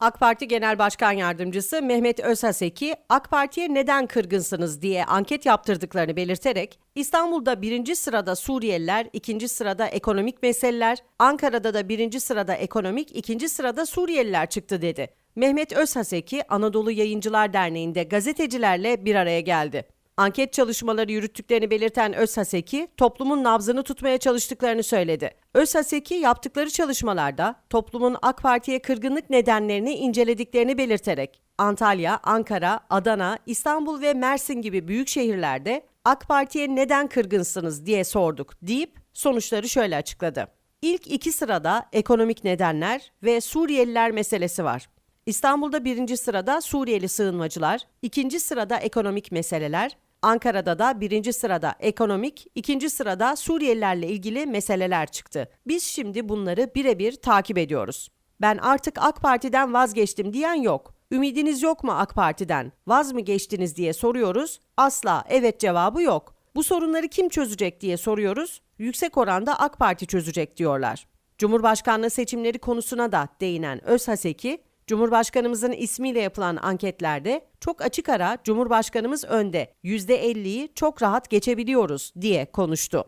AK Parti Genel Başkan Yardımcısı Mehmet Özhaseki, AK Parti'ye neden kırgınsınız diye anket yaptırdıklarını belirterek, İstanbul'da birinci sırada Suriyeliler, ikinci sırada ekonomik meseleler, Ankara'da da birinci sırada ekonomik, ikinci sırada Suriyeliler çıktı dedi. Mehmet Özhaseki, Anadolu Yayıncılar Derneği'nde gazetecilerle bir araya geldi. Anket çalışmaları yürüttüklerini belirten Özhaseki, toplumun nabzını tutmaya çalıştıklarını söyledi. Özhaseki yaptıkları çalışmalarda toplumun AK Parti'ye kırgınlık nedenlerini incelediklerini belirterek Antalya, Ankara, Adana, İstanbul ve Mersin gibi büyük şehirlerde AK Parti'ye neden kırgınsınız diye sorduk deyip sonuçları şöyle açıkladı. İlk iki sırada ekonomik nedenler ve Suriyeliler meselesi var. İstanbul'da birinci sırada Suriyeli sığınmacılar, ikinci sırada ekonomik meseleler, Ankara'da da birinci sırada ekonomik, ikinci sırada Suriyelilerle ilgili meseleler çıktı. Biz şimdi bunları birebir takip ediyoruz. Ben artık AK Parti'den vazgeçtim diyen yok. Ümidiniz yok mu AK Parti'den? Vaz mı geçtiniz diye soruyoruz. Asla evet cevabı yok. Bu sorunları kim çözecek diye soruyoruz. Yüksek oranda AK Parti çözecek diyorlar. Cumhurbaşkanlığı seçimleri konusuna da değinen Özhaseki, Cumhurbaşkanımızın ismiyle yapılan anketlerde çok açık ara Cumhurbaşkanımız önde, %50'yi çok rahat geçebiliyoruz diye konuştu.